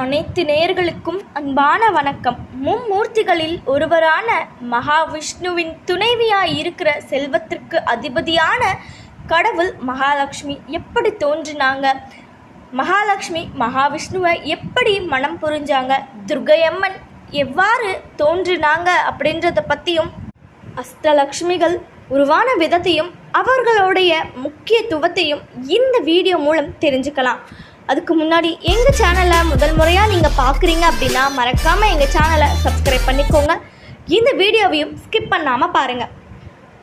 அனைத்து நேயர்களுக்கும் அன்பான வணக்கம். மும்மூர்த்திகளில் ஒருவரான மகாவிஷ்ணுவின் துணைவியாய் இருக்கிற செல்வத்திற்கு அதிபதியான கடவுள் மகாலட்சுமி எப்படி தோன்றினாங்க? மகாலட்சுமி மகாவிஷ்ணுவை எப்படி மனம் புரிஞ்சாங்க? துர்கையம்மன் எவ்வாறு தோன்றினாங்க அப்படின்றத பற்றியும் அஷ்டலக்ஷ்மிகள் உருவான விதத்தையும் அவர்களுடைய முக்கியத்துவத்தையும் இந்த வீடியோ மூலம் தெரிஞ்சுக்கலாம். அதுக்கு முன்னாடி எங்கள் சேனலை முதல் முறையாக நீங்கள் பார்க்குறீங்க அப்படின்னா மறக்காமல் எங்கள் சேனலை சப்ஸ்கிரைப் பண்ணிக்கோங்க. இந்த வீடியோவையும் ஸ்கிப் பண்ணாமல் பாருங்கள்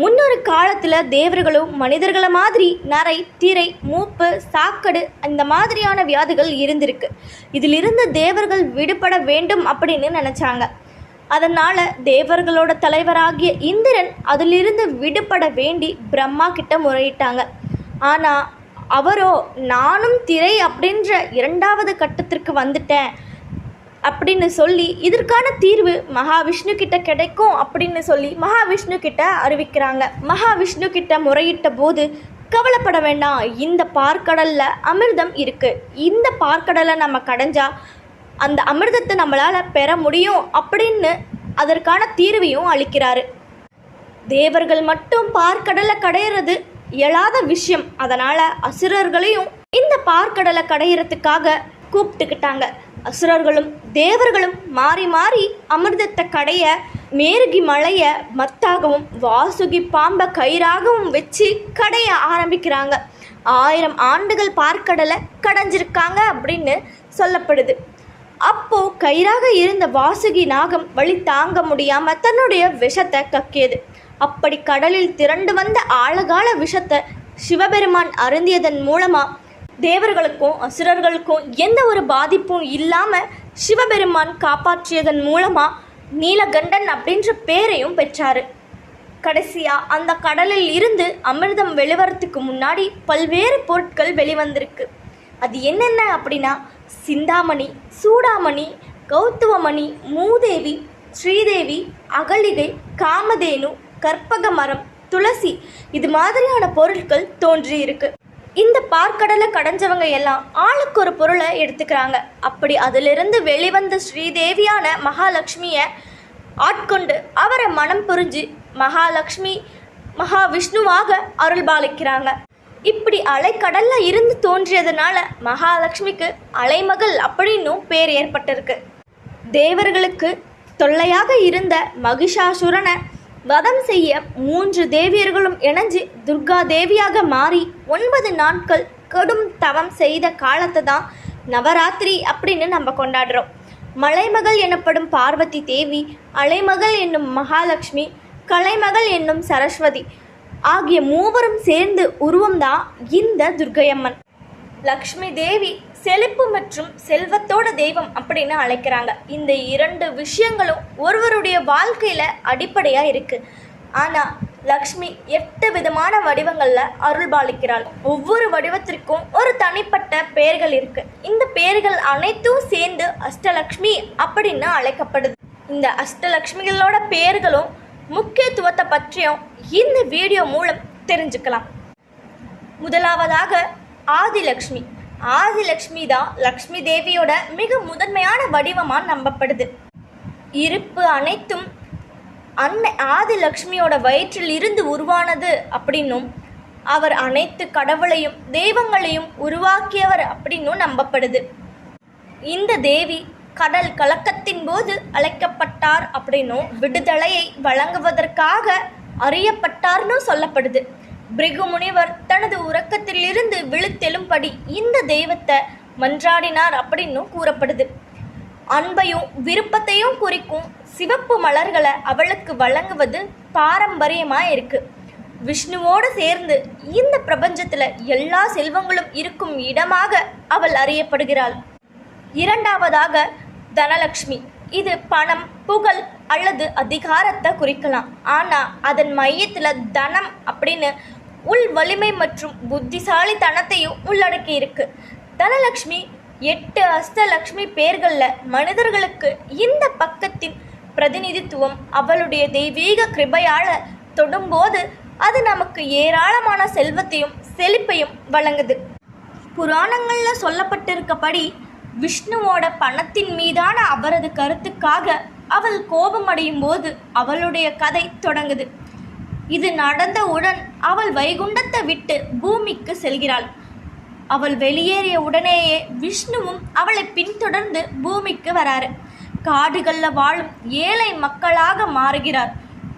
முன்னொரு காலத்தில் தேவர்களும் மனிதர்களை மாதிரி நரை திரை மூப்பு சாக்கடு அந்த மாதிரியான வியாதிகள் இருந்திருக்கு. இதிலிருந்து தேவர்கள் விடுபட வேண்டும் அப்படின்னு நினச்சாங்க. அதனால் தேவர்களோட தலைவராகிய இந்திரன் அதிலிருந்து விடுபட வேண்டி பிரம்மா கிட்ட முறையிட்டாங்க. ஆனால் அவரோ நானும் திரை அப்படின்ற இரண்டாவது கட்டத்திற்கு வந்துட்டேன் அப்படின்னு சொல்லி இதற்கான தீர்வு மகாவிஷ்ணு கிட்ட கிடைக்கும் அப்படின்னு சொல்லி மகாவிஷ்ணு கிட்ட அறிவிக்கிறாங்க. மகாவிஷ்ணு கிட்ட முறையிட்ட போது கவலைப்பட வேண்டாம். இந்த பார்க்கடலில் அமிர்தம் இருக்குது இந்த பார்க்கடலை நம்ம கடைஞ்சா அந்த அமிர்தத்தை நம்மளால் பெற முடியும் அப்படின்னு அதற்கான தீர்வையும் அளிக்கிறாரு. தேவர்கள் மட்டும் பார்க்கடலை கடையிறது இயலாத விஷயம். அதனால் அசுரர்களையும் இந்த பார்க்கடலை கடையிறதுக்காக கூப்பிட்டுக்கிட்டாங்க. அசுரர்களும் தேவர்களும் மாறி மாறி அமிர்தத்தை கடைய மேருகி மலைய மத்தாகவும் வாசுகி பாம்பை கயிறாகவும் வச்சு கடைய ஆரம்பிக்கிறாங்க. ஆயிரம் ஆண்டுகள் பார்க்கடலை கடைஞ்சிருக்காங்க அப்படின்னு சொல்லப்படுது. அப்போ கயிறாக இருந்த வாசுகி நாகம் வழி தாங்க முடியாம தன்னுடைய விஷத்தை கக்கியது. அப்படி கடலில் திரண்டு வந்த ஆழகால விஷத்தை சிவபெருமான் அருந்தியதன் மூலமா தேவர்களுக்கும் அசுரர்களுக்கும் எந்த ஒரு பாதிப்பும் இல்லாம சிவபெருமான் காப்பாற்றியதன் மூலமா நீலகண்டன் அப்படின்ற பேரையும் பெற்றாரு. கடைசியா அந்த கடலில் இருந்து அமிர்தம் வெளிவரத்துக்கு முன்னாடி பல்வேறு பொருட்கள் வெளிவந்திருக்கு. அது என்னென்ன அப்படின்னா சிந்தாமணி சூடாமணி கௌத்துவமணி மூதேவி ஸ்ரீதேவி அகலிகை காமதேனு கற்பக மரம் துளசி இது மாதிரியான பொருட்கள் தோன்றி இருக்கு. இந்த பார்க்கடலை கடைஞ்சவங்க எல்லாம் ஆளுக்கு ஒரு பொருளை எடுத்துக்கிறாங்க. அப்படி அதிலிருந்து வெளிவந்த ஸ்ரீதேவியான மகாலட்சுமியை ஆட்கொண்டு அவரை மனம் புரிஞ்சு மகாலட்சுமி மகாவிஷ்ணுவாக அருள்பாலிக்கிறாங்க இப்படி அலைக்கடல்ல இருந்து தோன்றியதுனால மகாலட்சுமிக்கு அலைமகள் அப்படின்னும் பேர் ஏற்பட்டிருக்கு. தேவர்களுக்கு தொல்லையாக இருந்த மகிஷாசுரனை வதம் செய்ய மூன்று தேவியர்களும் இணைஞ்சு துர்கா தேவியாக மாறி ஒன்பது நாட்கள் கடும் தவம் செய்த காலத்தை தான் நவராத்திரி அப்படின்னு நம்ம கொண்டாடுறோம். மலைமகள் எனப்படும் பார்வதி தேவி அலைமகள் என்னும் மகாலட்சுமி கலைமகள் என்னும் சரஸ்வதி ஆகிய மூவரும் சேர்ந்து உருவம்தான் இந்த துர்கையம்மன். லக்ஷ்மி தேவி செழிப்பு மற்றும் செல்வத்தோட தெய்வம் அப்படின்னு அழைக்கிறாங்க. இந்த இரண்டு விஷயங்களும் ஒருவருடைய வாழ்க்கையில அடிப்படையா இருக்கு. ஆனா லக்ஷ்மி எட்டு விதமான வடிவங்கள்ல அருள்பாலிக்கிறாள். ஒவ்வொரு வடிவத்திற்கும் ஒரு தனிப்பட்ட பெயர்கள் இருக்கு. இந்த பெயர்கள் அனைத்தும் சேர்ந்து அஷ்டலக்ஷ்மி அப்படின்னு அழைக்கப்படுது. இந்த அஷ்டலக்ஷ்மிகளோட பெயர்களும் முக்கியத்துவத்தை பற்றியும் இந்த வீடியோ மூலம் தெரிஞ்சுக்கலாம். முதலாவதாக ஆதிலக்ஷ்மி. ஆதிலக்ஷ்மி தான் லக்ஷ்மி தேவியோட மிக முதன்மையான வடிவமாக நம்பப்படுது. இருப்பு அனைத்தும் அன்னை ஆதிலக்ஷ்மியோட வயிற்றில் இருந்து உருவானது அப்படின்னும் அவர் அனைத்து கடவுளையும் தெய்வங்களையும் உருவாக்கியவர் அப்படின்னும் நம்பப்படுது. இந்த தேவி கடல் கலக்கத்தின் போது அழைக்கப்பட்டார் அப்படின்னும் விடுதலையை வழங்குவதற்காக அறியப்பட்டார்னு சொல்லப்படுது. பிரிகு முனிவர் தனது உறக்கத்திலிருந்து விழுத்தெழும்படி இந்த தெய்வத்தை மன்றாடினார் அப்படின்னும் கூறப்படுது. அன்பையும் விருப்பத்தையும் குறிக்கும் சிவப்பு மலர்களை அவளுக்கு வழங்குவது பாரம்பரியமாக இருக்கு விஷ்ணுவோடு சேர்ந்து இந்த பிரபஞ்சத்தில் எல்லா செல்வங்களும் இருக்கும் இடமாக அவள் அறியப்படுகிறாள். இரண்டாவதாக தனலக்ஷ்மி. இது பணம் புகழ் அல்லது அதிகாரத்தை குறிக்கலாம். ஆனால் அதன் மையத்தில் தனம் அப்படின்னு உள் வலிமை மற்றும் புத்திசாலித்தனத்தையும் உள்ளடக்கி இருக்கு தனலக்ஷ்மி எட்டு அஷ்டலக்ஷ்மி பேர்கள்ல மனிதர்களுக்கு இந்த பக்கத்தின் பிரதிநிதித்துவம் அவளுடைய தெய்வீக கிருபையால் தொடும்போது அது நமக்கு ஏராளமான செல்வத்தையும் செழிப்பையும் வழங்குது. புராணங்களில் சொல்லப்பட்டிருக்கபடி விஷ்ணுவோட பணத்தின் மீதான அவரது கருத்துக்காக அவள் கோபமடையும் போது அவளுடைய கதை தொடங்குது. இது நடந்தவுடன் அவள் வைகுண்டத்தை விட்டு பூமிக்கு செல்கிறாள். அவள் வெளியேறிய உடனேயே விஷ்ணுவும் அவளை பின்தொடர்ந்து பூமிக்கு வராரு. காடுகளில் வாழும் ஏழை மக்களாக மாறுகிறார்.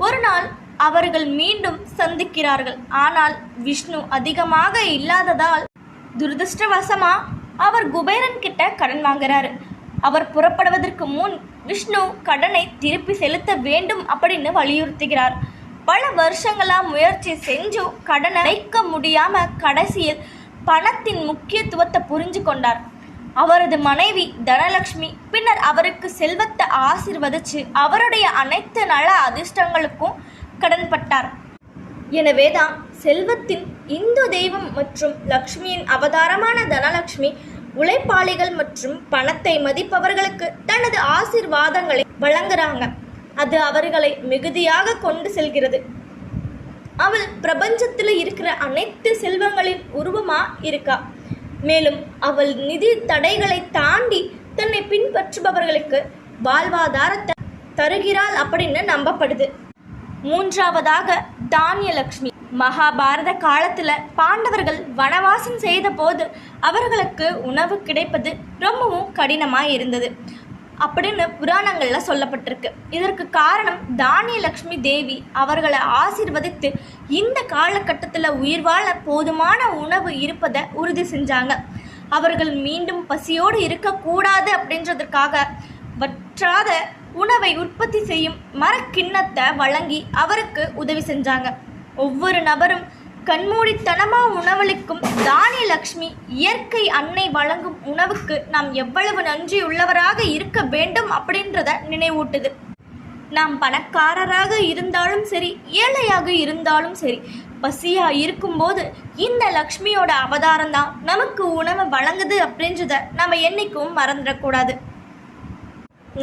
ஒரு நாள் அவர்கள் மீண்டும் சந்திக்கிறார்கள். ஆனால் விஷ்ணு அதிகமாக இல்லாததால் துரதிருஷ்டவசமா அவர் குபேரன் கிட்ட கடன் வாங்குறாரு. அவர் புறப்படுவதற்கு முன் விஷ்ணு கடனை திருப்பி செலுத்த வேண்டும் அப்படின்னு வலியுறுத்துகிறார். பல வருஷங்களாக முயற்சி செஞ்சும் கடனை அடைக்க முடியாமல் கடைசியில் பணத்தின் முக்கியத்துவத்தை புரிஞ்சு கொண்டார். அவரது மனைவி தனலட்சுமி பின்னர் அவருக்கு செல்வத்தை ஆசிர்வதிச்சு அவருடைய அனைத்து நல அதிர்ஷ்டங்களுக்கும் கடன்பட்டார். எனவேதான் செல்வத்தின் இந்து தெய்வம் மற்றும் லக்ஷ்மியின் அவதாரமான தனலட்சுமி உழைப்பாளிகள் மற்றும் பணத்தை மதிப்பவர்களுக்கு தனது ஆசிர்வாதங்களை வழங்குறாங்க. அது அவர்களை மிகுதியாக கொண்டு செல்கிறது. அவள் பிரபஞ்சத்தில் இருக்கிற அனைத்து செல்வங்களின் உருவமா இருக்கா? மேலும் அவள் நிதி தடைகளை தாண்டி தன்னை பின்பற்றுபவர்களுக்கு வாழ்வாதாரத்தை தருகிறாள் அப்படின்னு நம்பப்படுது. மூன்றாவதாக தானியலக்ஷ்மி. மகாபாரத காலத்துல பாண்டவர்கள் வனவாசம் செய்த போது அவர்களுக்கு உணவு கிடைப்பது ரொம்பவும் கடினமாக இருந்தது அப்படின்னு புராணங்களில் சொல்லப்பட்டிருக்கு. இதற்கு காரணம் தானியலக்ஷ்மி தேவி அவர்களை ஆசிர்வதித்து இந்த காலகட்டத்தில் உயிர் வாழ போதுமான உணவு இருப்பதை உறுதி செஞ்சாங்க. அவர்கள் மீண்டும் பசியோடு இருக்கக்கூடாது அப்படின்றதற்காக வற்றாத உணவை உற்பத்தி செய்யும் மரக்கிண்ணத்தை வழங்கி அவருக்கு உதவி செஞ்சாங்க. ஒவ்வொரு நபரும் கண்மூடித்தனமாக உணவளிக்கும் தானியலக்ஷ்மி இயற்கை அன்னை வழங்கும் உணவுக்கு நாம் எவ்வளவு நன்றியுள்ளவராக இருக்க வேண்டும் அப்படின்றத நினைவூட்டுது. நாம் பணக்காரராக இருந்தாலும் சரி ஏழையாக இருந்தாலும் சரி பசியாக இருக்கும்போது இந்த லக்ஷ்மியோட அவதாரம் தான் நமக்கு உணவை வழங்குது அப்படின்றத நம்ம என்றைக்கும் மறந்துடக்கூடாது.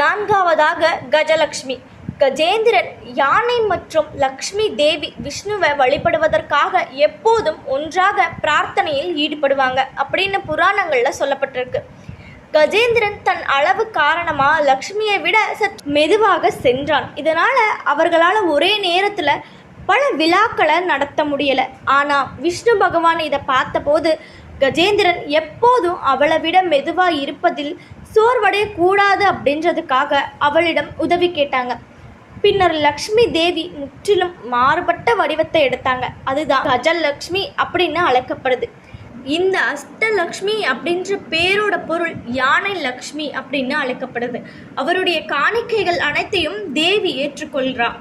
நான்காவதாக கஜலக்ஷ்மி. கஜேந்திரன் யானை மற்றும் லக்ஷ்மி தேவி விஷ்ணுவை வழிபடுவதற்காக எப்போதும் ஒன்றாக பிரார்த்தனையில் ஈடுபடுவாங்க அப்படின்னு புராணங்களில் சொல்லப்பட்டிருக்கு. கஜேந்திரன் தன் அளவு காரணமாக லக்ஷ்மியை விட சத் மெதுவாக சென்றான். இதனால் அவர்களால் ஒரே நேரத்தில் பல விழாக்களை நடத்த முடியலை. ஆனால் விஷ்ணு பகவான் இதை பார்த்தபோது கஜேந்திரன் எப்போதும் அவளை விட மெதுவாக இருப்பதில் சோர்வடைய கூடாது அப்படின்றதுக்காக அவளிடம் உதவி கேட்டாங்க. பின்னர் லக்ஷ்மி தேவி முற்றிலும் மாறுபட்ட வடிவத்தை எடுத்தாங்க. அதுதான் கஜலக்ஷ்மி அப்படின்னு அழைக்கப்படுது. இந்த அஷ்டலக்ஷ்மி அப்படின்ற பேரோட பொருள் யானை லக்ஷ்மி அப்படின்னு அழைக்கப்படுது. அவருடைய காணிக்கைகள் அனைத்தையும் தேவி ஏற்றுக்கொள்கிறார்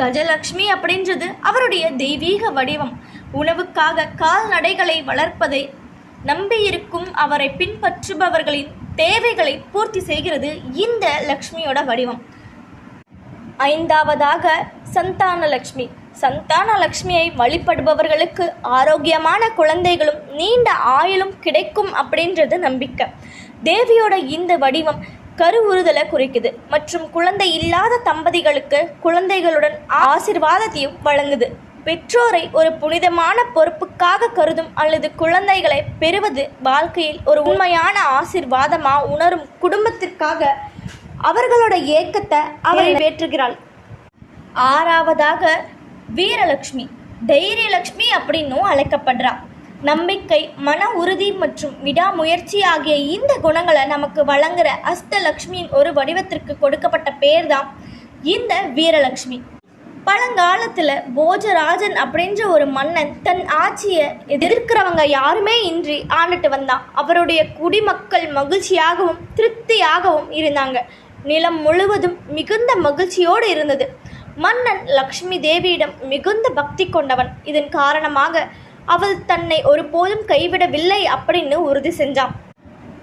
கஜலக்ஷ்மி அப்படின்றது அவருடைய தெய்வீக வடிவம். உணவுக்காக கால்நடைகளை வளர்ப்பதை நம்பியிருக்கும் அவரை பின்பற்றுபவர்களின் தேவைகளை பூர்த்தி செய்கிறது இந்த லக்ஷ்மியோட வடிவம். ஐந்தாவதாக சந்தானலக்ஷ்மி. சந்தானலக்ஷ்மியை வழிபடுபவர்களுக்கு ஆரோக்கியமான குழந்தைகளும் நீண்ட ஆயுளும் கிடைக்கும் அப்படின்றது நம்பிக்கை. தேவியோட இந்த வடிவம் கருவுறுதலை குறிக்குது மற்றும் குழந்தை இல்லாத தம்பதிகளுக்கு குழந்தைகளுடன் ஆசிர்வாதத்தையும் வழங்குது. பெற்றோரை ஒரு புனிதமான பொறுப்புக்காக கருதும் அல்லது குழந்தைகளை பெறுவது வாழ்க்கையில் ஒரு உண்மையான ஆசிர்வாதமாக உணரும் குடும்பத்திற்காக அவர்களோட ஏக்கத்தை அவரை வேற்றுகிறாள் ஆறாவதாக வீரலட்சுமி தைரியலட்சுமி அப்படின்னும் அழைக்கப்படுறா. நம்பிக்கை மன உறுதி மற்றும் விடாமுயற்சி ஆகிய இந்த குணங்களை நமக்கு வழங்குற அஷ்டலக்ஷ்மியின் ஒரு வடிவத்திற்கு கொடுக்கப்பட்ட பேர் தான் இந்த வீரலட்சுமி பழங்காலத்தில் போஜராஜன் அப்படின்ற ஒரு மன்னன் தன் ஆட்சியை எதிர்க்கிறவங்க யாருமே இன்றி ஆண்டுட்டு வந்தான். அவருடைய குடிமக்கள் மகிழ்ச்சியாகவும் திருப்தியாகவும் இருந்தாங்க. நிலம் முழுவதும் மிகுந்த மகிழ்ச்சியோடு இருந்தது. மன்னன் லக்ஷ்மி தேவியிடம் மிகுந்த பக்தி கொண்டவன். இதன் காரணமாக அவள் தன்னை ஒருபோதும் கைவிடவில்லை அப்படின்னு உறுதி செஞ்சான்.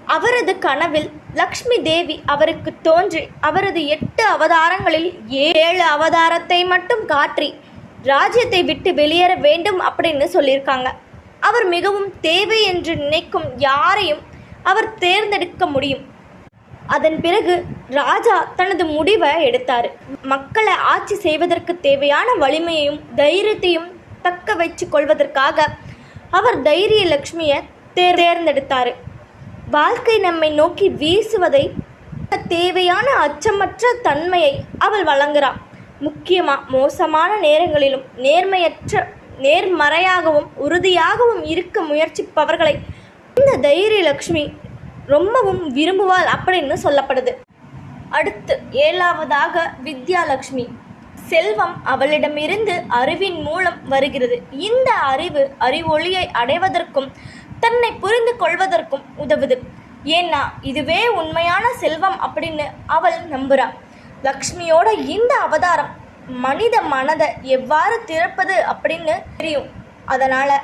அவரது கனவில் லக்ஷ்மி தேவி அவருக்கு தோன்றி அவரது எட்டு அவதாரங்களில் ஏழு அவதாரத்தை மட்டும் காற்றி ராஜ்யத்தை விட்டு வெளியேற வேண்டும் அப்படின்னு சொல்லியிருக்காங்க. அவர் மிகவும் தேவை என்று நினைக்கும் யாரையும் அவர் தேர்ந்தெடுக்க முடியும். அதன் பிறகு ராஜா தனது முடிவை எடுத்தார். மக்களை ஆட்சி செய்வதற்கு தேவையான வலிமையையும் தைரியத்தையும் தக்க வைத்து கொள்வதற்காக அவர் தைரிய லக்ஷ்மியை தேர் தேர்ந்தெடுத்தார். வாழ்க்கை நம்மை நோக்கி வீசுவதை தேவையான அச்சமற்ற தன்மையை அவள் வழங்குகிறாள் முக்கியமாக மோசமான நேரங்களிலும் நேர்மையற்ற நேர்மறையாகவும் உறுதியாகவும் இருக்க முயற்சிப்பவர்களை இந்த தைரிய லக்ஷ்மி ரொம்பவும் விரும்புவாள் அப்படின்னு சொல்லப்படுது. அடுத்து ஏழாவதாக வித்யாலக்ஷ்மி. செல்வம் அவளிடமிருந்து அறிவின் மூலம் வருகிறது. இந்த அறிவு அறிவொளியை அடைவதற்கும் தன்னை புரிந்து கொள்வதற்கும் உதவுது. ஏன்னா இதுவே உண்மையான செல்வம் அப்படின்னு அவள் நம்புறா. லக்ஷ்மியோட இந்த அவதாரம் மனித மனதை எவ்வாறு திறப்பது அப்படின்னு தெரியும். அதனால்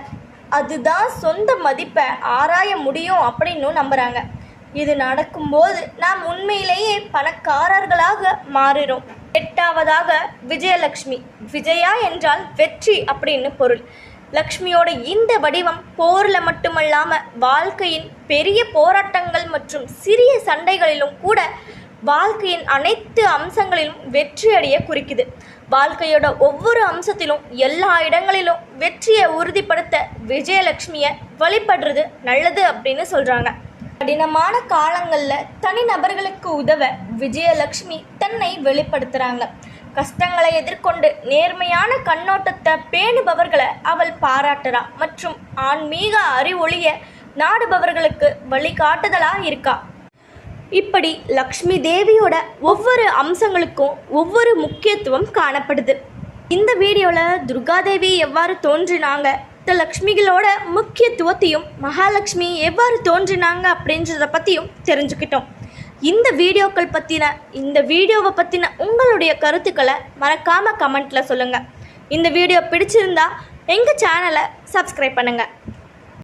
அதுதான் சொந்த மதிப்பை ஆராய முடியும் அப்படின்னும் நம்புகிறாங்க இது நடக்கும்போது நாம் உண்மையிலேயே பணக்காரர்களாக மாறிடும் எட்டாவதாக விஜயலக்ஷ்மி விஜயா என்றால் வெற்றி அப்படின்னு பொருள். லக்ஷ்மியோட இந்த வடிவம் போரில் மட்டுமல்லாமல் வாழ்க்கையின் பெரிய போராட்டங்கள் மற்றும் சிறிய சண்டைகளிலும் கூட வாழ்க்கையின் அனைத்து அம்சங்களிலும் வெற்றி அடைய குறிக்குது. வாழ்க்கையோட ஒவ்வொரு அம்சத்திலும் எல்லா இடங்களிலும் வெற்றியை உறுதிப்படுத்த விஜயலட்சுமியை வழிபடுறது நல்லது அப்படின்னு சொல்கிறாங்க கடினமான காலங்களில் தனிநபர்களுக்கு உதவ விஜயலட்சுமி தன்னை வெளிப்படுத்துகிறாங்க கஷ்டங்களை எதிர்கொண்டு நேர்மையான கண்ணோட்டத்தை பேணுபவர்களை அவள் பாராட்டுறா. மற்றும் ஆன்மீக அறிவொளிய நாடுபவர்களுக்கு வழிகாட்டுதலாக இருக்கா. இப்படி லக்ஷ்மி தேவியோட ஒவ்வொரு அம்சங்களுக்கும் ஒவ்வொரு முக்கியத்துவம் காணப்படுது. இந்த வீடியோவில் துர்காதேவி எவ்வாறு தோன்றினாங்க மற்ற லக்ஷ்மிகளோட முக்கியத்துவத்தையும் மகாலட்சுமி எவ்வாறு தோன்றினாங்க அப்படின்றத பற்றியும் தெரிஞ்சுக்கிட்டோம். இந்த வீடியோக்கள் பற்றின இந்த வீடியோவை பற்றின உங்களுடைய கருத்துக்களை மறக்காமல் கமெண்ட்டில் சொல்லுங்கள் இந்த வீடியோ பிடிச்சிருந்தா எங்கள் சேனலை சப்ஸ்கிரைப் பண்ணுங்கள்